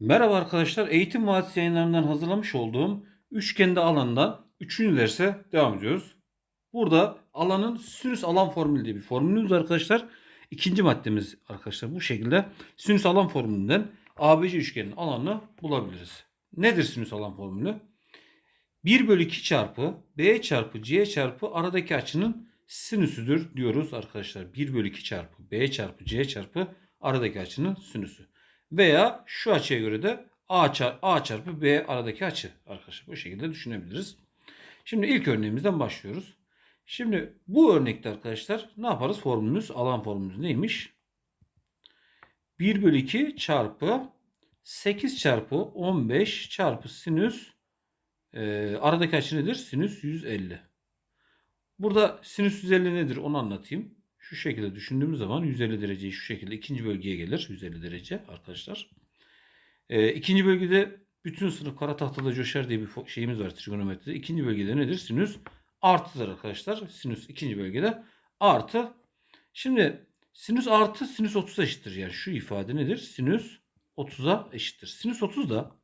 Merhaba arkadaşlar. Eğitim Vadisi yayınlarından hazırlamış olduğum üçgende alandan 3. derse devam ediyoruz. Burada alanın sinüs alan formülü diye bir formülümüz arkadaşlar. İkinci maddemiz arkadaşlar bu şekilde sinüs alan formülünden ABC üçgenin alanını bulabiliriz. Nedir sinüs alan formülü? 1 bölü 2 çarpı B çarpı C çarpı aradaki açının sinüsüdür diyoruz arkadaşlar. 1 bölü 2 çarpı B çarpı C çarpı aradaki açının sinüsü. Veya şu açıya göre de A, çarpı, B aradaki açı arkadaşlar. Bu şekilde düşünebiliriz. Şimdi ilk örneğimizden başlıyoruz. Şimdi bu örnekte arkadaşlar ne yaparız? Formülümüz, alan formülümüz neymiş? 1 bölü 2 çarpı 8 çarpı 15 çarpı sinüs e, aradaki açı nedir? Sinüs 150. Burada sinüs 150 nedir onu anlatayım. Şu şekilde düşündüğümüz zaman 150 dereceyi şu şekilde ikinci bölgeye gelir. 150 derece arkadaşlar. E, ikinci bölgede bütün sınıf kara tahtada coşar diye bir şeyimiz var trigonometride. İkinci bölgede nedir? Sinüs artıdır arkadaşlar. Sinüs ikinci bölgede artı. Şimdi sinüs artı sinüs 30'a eşittir. Yani şu ifade nedir? Sinüs 30'a eşittir. Sinüs 30 da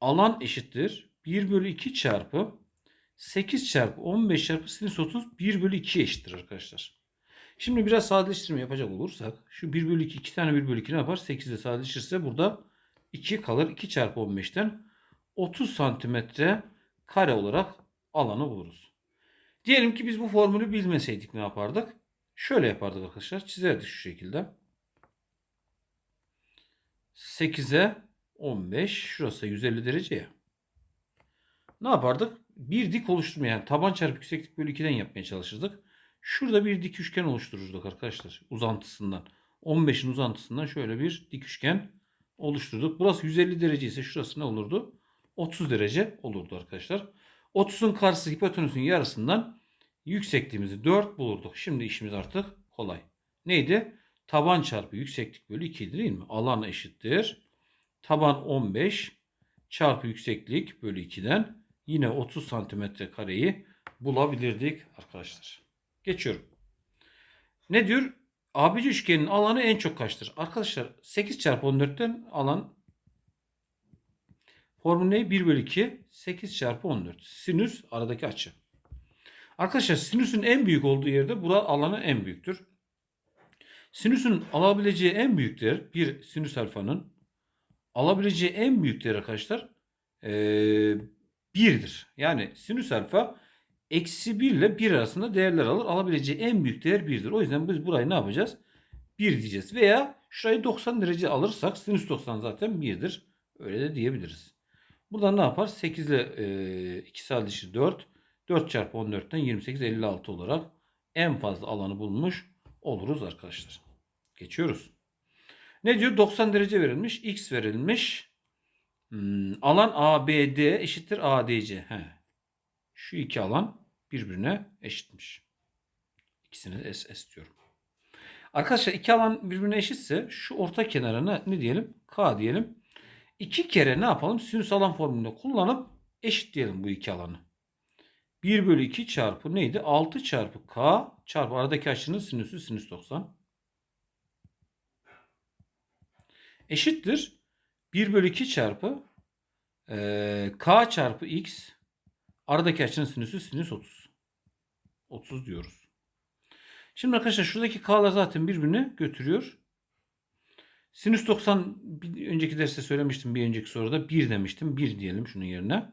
alan eşittir. 1 bölü 2 çarpı 8 çarpı 15 çarpı sinüs 30 1 bölü 2 eşittir arkadaşlar. Şimdi biraz sadeleştirme yapacak olursak şu 1 bölü 2 2 tane 1 bölü 2 ne yapar? 8 ile sadeleşirse burada 2 kalır. 2 çarpı 15'ten 30 santimetre kare olarak alanı buluruz. Diyelim ki biz bu formülü bilmeseydik ne yapardık? Şöyle yapardık arkadaşlar. Çizerdik şu şekilde. 8'e 15. Şurası 150 derece ya. Ne yapardık? Bir dik oluşturmaya yani taban çarpı yükseklik bölü 2'den yapmaya çalışırdık. Şurada bir dik üçgen oluştururduk arkadaşlar. Uzantısından. 15'in uzantısından şöyle bir dik üçgen oluşturduk. Burası 150 derece ise şurası ne olurdu? 30 derece olurdu arkadaşlar. 30'un karşısı hipotenüsün yarısından yüksekliğimizi 4 bulurduk. Şimdi işimiz artık kolay. Neydi? Taban çarpı yükseklik bölü 2 değil mi? Alan eşittir. Taban 15 çarpı yükseklik bölü 2'den yine 30 santimetre kareyi bulabilirdik arkadaşlar. Geçiyorum. Ne diyor? ABC üçgenin alanı en çok kaçtır? Arkadaşlar 8 çarpı 14'ten alan formül ne? 1 bölü 2 8 çarpı 14. Sinüs aradaki açı. Arkadaşlar sinüsün en büyük olduğu yerde bura alanı en büyüktür. Sinüsün alabileceği en büyük değer bir sinüs alfanın alabileceği en büyük değer arkadaşlar ee, 1'dir. Yani sinüs alfa eksi 1 ile 1 arasında değerler alır. Alabileceği en büyük değer 1'dir. O yüzden biz burayı ne yapacağız? 1 diyeceğiz. Veya şurayı 90 derece alırsak sinüs 90 zaten 1'dir. Öyle de diyebiliriz. Buradan ne yapar? 8 ile e, 2 sadeleşir 4. 4 çarpı 14'ten 28 56 olarak en fazla alanı bulmuş oluruz arkadaşlar. Geçiyoruz. Ne diyor? 90 derece verilmiş. X verilmiş. Hmm, alan ABD eşittir ADC. He. Şu iki alan birbirine eşitmiş. İkisini S, S diyorum. Arkadaşlar iki alan birbirine eşitse şu orta kenarına ne diyelim? K diyelim. İki kere ne yapalım? Sinüs alan formülünü kullanıp eşitleyelim bu iki alanı. 1 bölü 2 çarpı neydi? 6 çarpı K çarpı aradaki açının sinüsü sinüs 90. Eşittir. 1 bölü 2 çarpı e, K çarpı X aradaki açının sinüsü sinüs 30. 30 diyoruz. Şimdi arkadaşlar şuradaki K'lar zaten birbirini götürüyor. Sinüs 90 bir önceki derste söylemiştim bir önceki soruda 1 demiştim. 1 diyelim şunun yerine.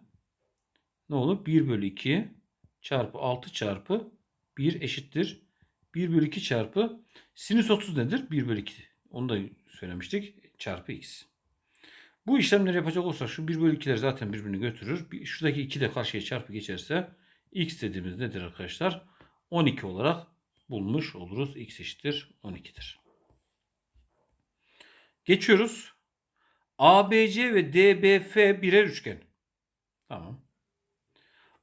Ne olur? 1 bölü 2 çarpı 6 çarpı 1 eşittir. 1 bölü 2 çarpı sinüs 30 nedir? 1 bölü 2. Onu da söylemiştik. Çarpı x. Bu işlemleri yapacak olursak şu 1 bölü 2'ler zaten birbirini götürür. Şuradaki 2 de karşıya çarpı geçerse x dediğimiz nedir arkadaşlar? 12 olarak bulmuş oluruz. x eşittir 12'dir. Geçiyoruz. ABC ve DBF birer üçgen. Tamam.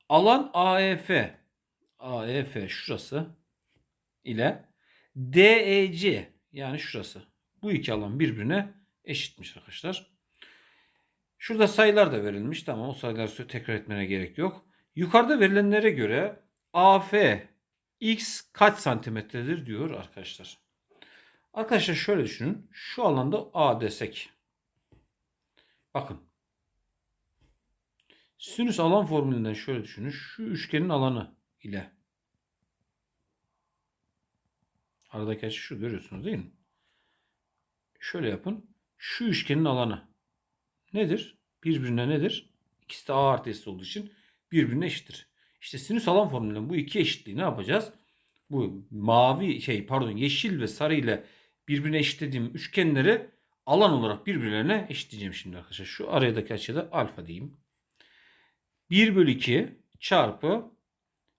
Alan AEF AEF şurası ile DEC yani şurası. Bu iki alan birbirine eşitmiş arkadaşlar. Şurada sayılar da verilmiş. Tamam o sayıları tekrar etmene gerek yok. Yukarıda verilenlere göre AF x kaç santimetredir diyor arkadaşlar. Arkadaşlar şöyle düşünün. Şu alanda A desek. Bakın. Sinüs alan formülünden şöyle düşünün. Şu üçgenin alanı ile aradaki açı şu görüyorsunuz değil mi? Şöyle yapın. Şu üçgenin alanı nedir? Birbirine nedir? İkisi de A artı S olduğu için birbirine eşittir. İşte sinüs alan formülünden bu iki eşitliği ne yapacağız? Bu mavi şey pardon yeşil ve sarı ile birbirine eşitlediğim üçgenleri alan olarak birbirlerine eşitleyeceğim şimdi arkadaşlar. Şu aradaki açıya da alfa diyeyim. 1 bölü 2 çarpı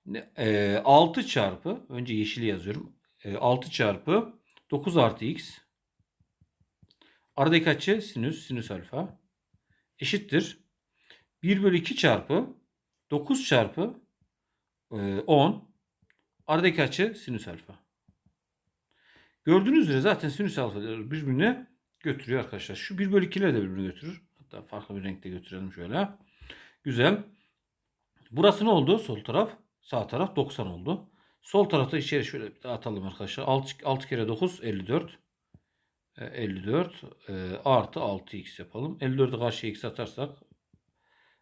ne- e, 6 çarpı önce yeşili yazıyorum. E, 6 çarpı 9 artı x aradaki açı sinüs sinüs alfa eşittir. 1 bölü 2 çarpı 9 çarpı e, 10 aradaki açı sinüs alfa. Gördüğünüz üzere zaten sinüs alfa birbirine götürüyor arkadaşlar. Şu 1 bölü 2'ler de birbirine götürür. Hatta farklı bir renkte götürelim şöyle. Güzel. Burası ne oldu? Sol taraf. Sağ taraf 90 oldu. Sol tarafta içeri şöyle bir atalım arkadaşlar. 6, 6 kere 9 54. E, 54 e, artı 6x yapalım. 54'ü karşıya x atarsak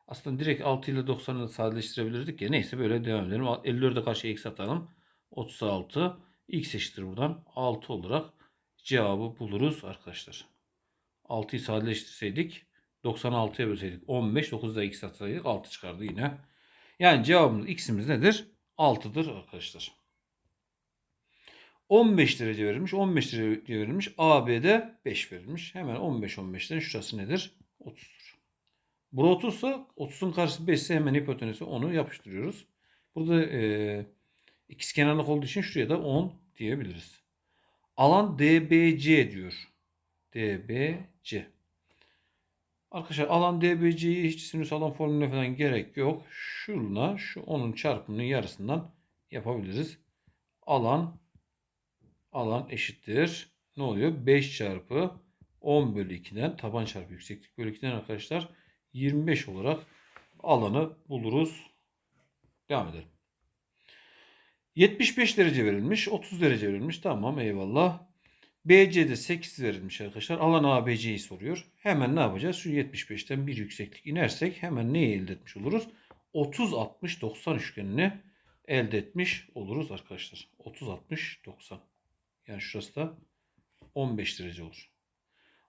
aslında direkt 6 ile 90'ı sadeleştirebilirdik ya. Neyse böyle devam edelim. 54'ü karşıya x atalım. 36 x eşittir buradan 6 olarak cevabı buluruz arkadaşlar. 6'yı sadeleştirseydik 96'ya bölseydik 15 9'da x atsaydık 6 çıkardı yine. Yani cevabımız x'imiz nedir? 6'dır arkadaşlar. 15 derece verilmiş. 15 derece verilmiş. AB'de 5 verilmiş. Hemen 15 15'ten şurası nedir? 30'dur. Bura 30 ise 30'un karşısı 5 ise hemen hipotenüse 10'u yapıştırıyoruz. Burada e, ikizkenarlık olduğu için şuraya da 10 diyebiliriz. Alan DBC diyor. DBC. Arkadaşlar alan DBC'yi hiç sinüs alan formülüne falan gerek yok. Şuna şu onun çarpımının yarısından yapabiliriz. Alan alan eşittir. Ne oluyor? 5 çarpı 10 bölü 2'den taban çarpı yükseklik bölü 2'den arkadaşlar 25 olarak alanı buluruz. Devam edelim. 75 derece verilmiş. 30 derece verilmiş. Tamam eyvallah. BC'de 8 verilmiş arkadaşlar. Alan ABC'yi soruyor. Hemen ne yapacağız? Şu 75'ten bir yükseklik inersek hemen neyi elde etmiş oluruz? 30 60 90 üçgenini elde etmiş oluruz arkadaşlar. 30 60 90. Yani şurası da 15 derece olur.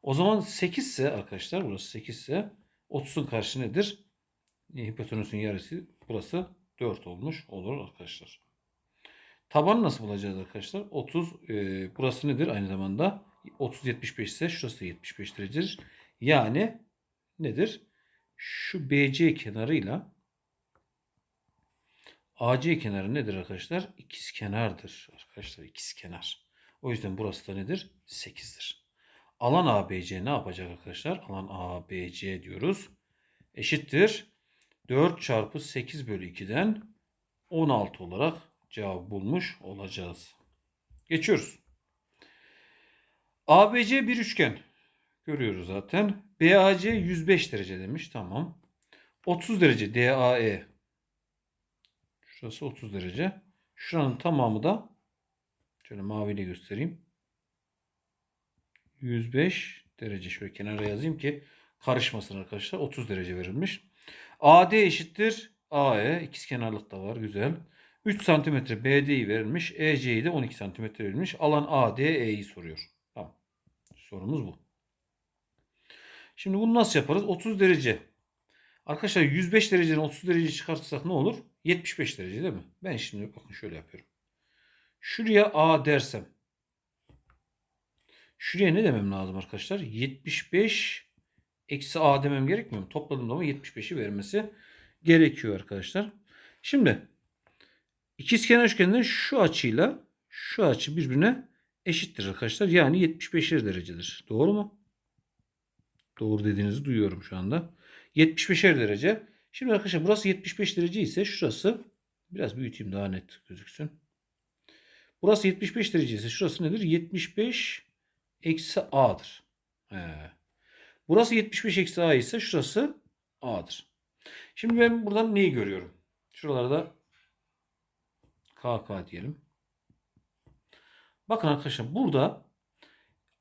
O zaman 8 ise arkadaşlar burası 8 ise 30'un karşı nedir? Hipotenüsün yarısı burası 4 olmuş olur arkadaşlar. Tabanı nasıl bulacağız arkadaşlar? 30 e, burası nedir aynı zamanda? 30 75 ise şurası 75 derecedir. Yani nedir? Şu BC kenarıyla AC kenarı nedir arkadaşlar? İkiz kenardır arkadaşlar. ikiz kenar. O yüzden burası da nedir? 8'dir. Alan ABC ne yapacak arkadaşlar? Alan ABC diyoruz. Eşittir. 4 çarpı 8 bölü 2'den 16 olarak cevabı bulmuş olacağız. Geçiyoruz. ABC bir üçgen. Görüyoruz zaten. BAC 105 derece demiş. Tamam. 30 derece DAE. Şurası 30 derece. Şuranın tamamı da şöyle maviyle göstereyim. 105 derece. Şöyle kenara yazayım ki karışmasın arkadaşlar. 30 derece verilmiş. AD eşittir AE. İkizkenarlık da var. Güzel. 3 santimetre BD'yi verilmiş. EC'yi de 12 santimetre verilmiş. Alan ADE'yi soruyor. Tamam. Sorumuz bu. Şimdi bunu nasıl yaparız? 30 derece. Arkadaşlar 105 dereceden 30 derece çıkartırsak ne olur? 75 derece değil mi? Ben şimdi bakın şöyle yapıyorum. Şuraya A dersem. Şuraya ne demem lazım arkadaşlar? 75 eksi A demem gerekmiyor mu? Topladığım zaman 75'i vermesi gerekiyor arkadaşlar. Şimdi ikizkenar üçgenden şu açıyla şu açı birbirine eşittir arkadaşlar. Yani 75'er derecedir. Doğru mu? Doğru dediğinizi duyuyorum şu anda. 75'er derece. Şimdi arkadaşlar burası 75 derece ise şurası biraz büyüteyim daha net gözüksün. Burası 75 derece ise şurası nedir? 75 eksi A'dır. He. Burası 75 eksi A ise şurası A'dır. Şimdi ben buradan neyi görüyorum? Şuralarda KK diyelim. Bakın arkadaşlar burada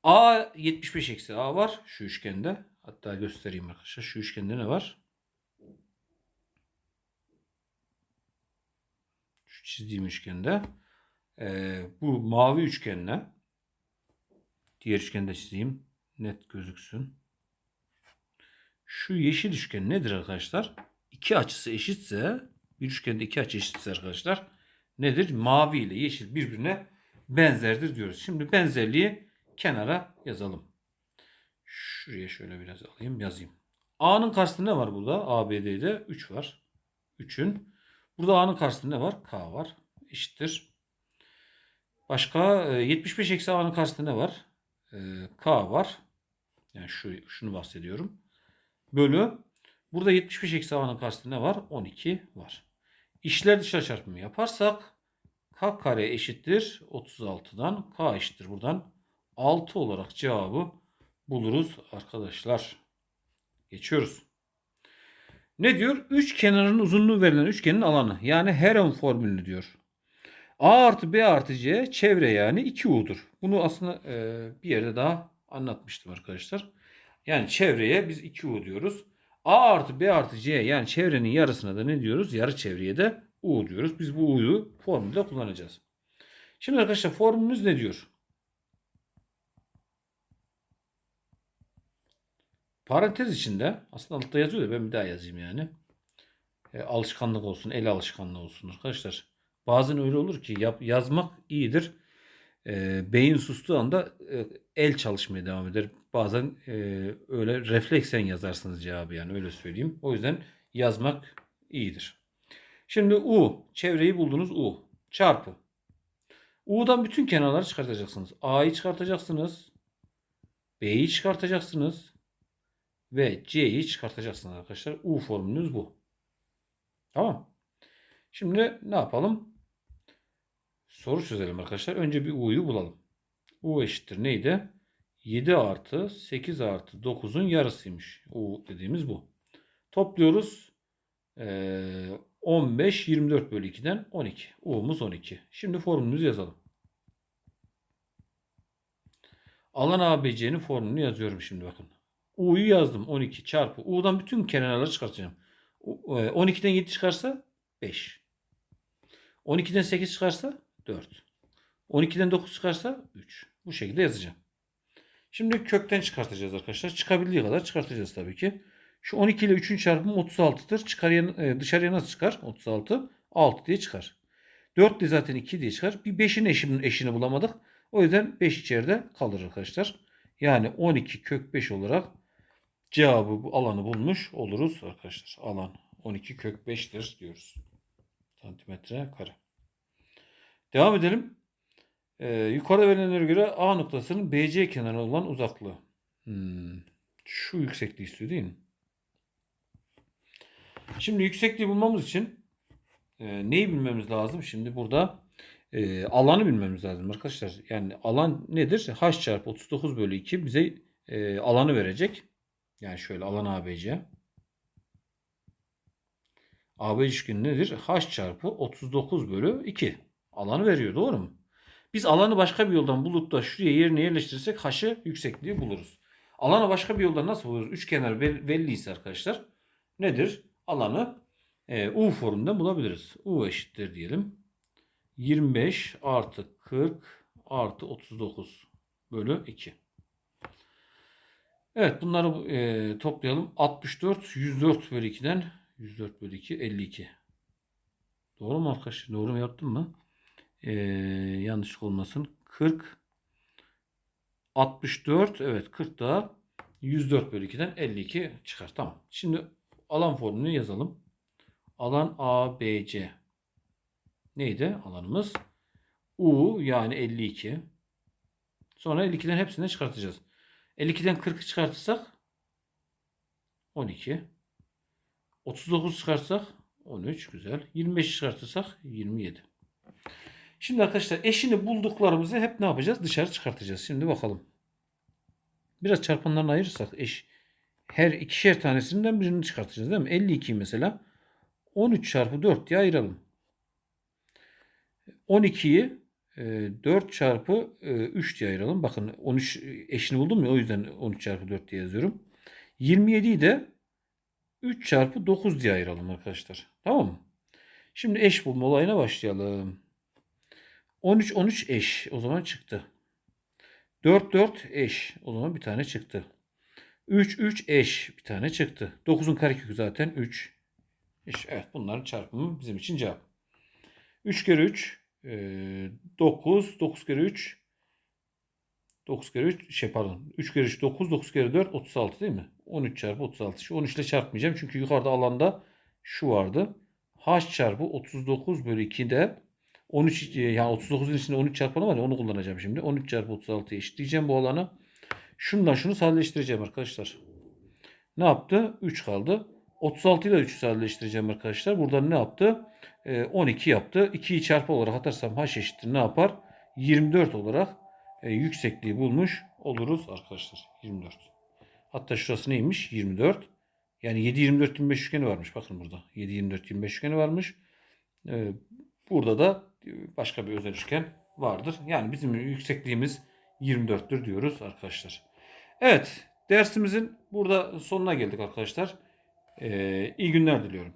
A 75 eksi A var şu üçgende. Hatta göstereyim arkadaşlar. Şu üçgende ne var? Şu çizdiğim üçgende. Ee, bu mavi üçgenle diğer üçgende çizeyim. Net gözüksün. Şu yeşil üçgen nedir arkadaşlar? İki açısı eşitse bir üçgende iki açı eşitse arkadaşlar nedir? Mavi ile yeşil birbirine benzerdir diyoruz. Şimdi benzerliği kenara yazalım. Şuraya şöyle biraz alayım yazayım. A'nın karşısında ne var burada? ABD'de 3 var. 3'ün. Burada A'nın karşısında ne var? K var. Eşittir. Başka e, 75 eksi A'nın karşısında ne var? E, K var. Yani şu, şunu bahsediyorum. Bölü. Burada 75 eksi A'nın karşısında ne var? 12 var. İşler dışarı çarpımı yaparsak K kare eşittir 36'dan K eşittir buradan 6 olarak cevabı buluruz arkadaşlar. Geçiyoruz. Ne diyor? Üç kenarın uzunluğu verilen üçgenin alanı. Yani Heron formülünü diyor. A artı B artı C çevre yani 2U'dur. Bunu aslında e, bir yerde daha anlatmıştım arkadaşlar. Yani çevreye biz 2U diyoruz. A artı B artı C yani çevrenin yarısına da ne diyoruz? Yarı çevreye de U diyoruz. Biz bu U'yu formülde kullanacağız. Şimdi arkadaşlar formülümüz ne diyor? Parantez içinde aslında altta yazıyor da ben bir daha yazayım yani. E, alışkanlık olsun, el alışkanlığı olsun arkadaşlar. Bazen öyle olur ki yap, yazmak iyidir. E, beyin sustuğu anda e, el çalışmaya devam eder. Bazen e, öyle refleksen yazarsınız cevabı yani öyle söyleyeyim. O yüzden yazmak iyidir. Şimdi U, çevreyi buldunuz U çarpı. U'dan bütün kenarları çıkartacaksınız. A'yı çıkartacaksınız. B'yi çıkartacaksınız ve C'yi çıkartacaksınız arkadaşlar. U formülünüz bu. Tamam. Şimdi ne yapalım? Soru çözelim arkadaşlar. Önce bir U'yu bulalım. U eşittir neydi? 7 artı 8 artı 9'un yarısıymış. U dediğimiz bu. Topluyoruz. Ee, 15, 24 bölü 2'den 12. U'muz 12. Şimdi formülümüzü yazalım. Alan ABC'nin formülünü yazıyorum şimdi bakın. U'yu yazdım 12 çarpı. U'dan bütün kenarları çıkartacağım. 12'den 7 çıkarsa 5. 12'den 8 çıkarsa 4. 12'den 9 çıkarsa 3. Bu şekilde yazacağım. Şimdi kökten çıkartacağız arkadaşlar. Çıkabildiği kadar çıkartacağız tabii ki. Şu 12 ile 3'ün çarpımı 36'dır. Çıkarıya, e, dışarıya nasıl çıkar? 36. 6 diye çıkar. 4 de zaten 2 diye çıkar. Bir 5'in eşinin eşini bulamadık. O yüzden 5 içeride kalır arkadaşlar. Yani 12 kök 5 olarak cevabı bu alanı bulmuş oluruz arkadaşlar. Alan 12 kök 5'tir diyoruz. Santimetre kare. Devam edelim. Ee, yukarıda verilenlere göre A noktasının BC kenarına olan uzaklığı. Hmm. Şu yüksekliği istiyor değil mi? Şimdi yüksekliği bulmamız için e, neyi bilmemiz lazım? Şimdi burada e, alanı bilmemiz lazım arkadaşlar. Yani alan nedir? H çarpı 39 bölü 2 bize e, alanı verecek. Yani şöyle alan ABC. AB üçgeni nedir? H çarpı 39 bölü 2. Alanı veriyor doğru mu? Biz alanı başka bir yoldan bulup da şuraya yerine yerleştirirsek H'ı yüksekliği buluruz. Alanı başka bir yoldan nasıl buluruz? Üçkenar belliyse arkadaşlar nedir? Alanı e, U formunda bulabiliriz. U eşittir diyelim. 25 artı 40 artı 39 bölü 2. Evet bunları e, toplayalım. 64 104 bölü 2'den 104 bölü 2 52. Doğru mu arkadaşlar? Doğru mu yaptım mı? Ee, yanlışlık olmasın. 40 64 evet 40 daha 104 bölü 2'den 52 çıkar. Tamam. Şimdi alan formülünü yazalım. Alan ABC. Neydi alanımız? U yani 52. Sonra 52'den hepsini çıkartacağız. 52'den 40'ı çıkartırsak 12. 39 çıkartsak 13 güzel. 25 çıkartırsak 27. Şimdi arkadaşlar eşini bulduklarımızı hep ne yapacağız? Dışarı çıkartacağız. Şimdi bakalım. Biraz çarpanlarını ayırırsak eş her ikişer tanesinden birini çıkartacağız değil mi? 52 mesela 13 çarpı 4 diye ayıralım. 12'yi 4 e, çarpı 3 e, diye ayıralım. Bakın 13 eşini buldum ya o yüzden 13 çarpı 4 diye yazıyorum. 27'yi de 3 çarpı 9 diye ayıralım arkadaşlar. Tamam mı? Şimdi eş bulma olayına başlayalım. 13 13 eş o zaman çıktı. 4 4 eş o zaman bir tane çıktı. 3 3 eş bir tane çıktı. 9'un karekökü zaten 3. Eş. Evet bunların çarpımı bizim için cevap. 3 kere 3 9 9 kere 3 9 kere 3 şey pardon 3 kere 3 9 9 kere 4 36 değil mi? 13 çarpı 36. Şu 13 ile çarpmayacağım çünkü yukarıda alanda şu vardı. H çarpı 39 bölü 2'de 13 e, yani 39'un içinde 13 çarpanı var ya onu kullanacağım şimdi. 13 çarpı 36'yı eşitleyeceğim bu alana. Şundan şunu sadeleştireceğim arkadaşlar. Ne yaptı? 3 kaldı. 36 ile 3'ü sadeleştireceğim arkadaşlar. Buradan ne yaptı? Ee, 12 yaptı. 2'yi çarpı olarak atarsam h eşittir ne yapar? 24 olarak e, yüksekliği bulmuş oluruz arkadaşlar. 24. Hatta şurası neymiş? 24. Yani 7 24 25 üçgeni varmış. Bakın burada. 7 24 25 üçgeni varmış. Ee, burada da e, başka bir özel üçgen vardır. Yani bizim yüksekliğimiz 24'tür diyoruz arkadaşlar. Evet, dersimizin burada sonuna geldik arkadaşlar. Ee, iyi günler diliyorum.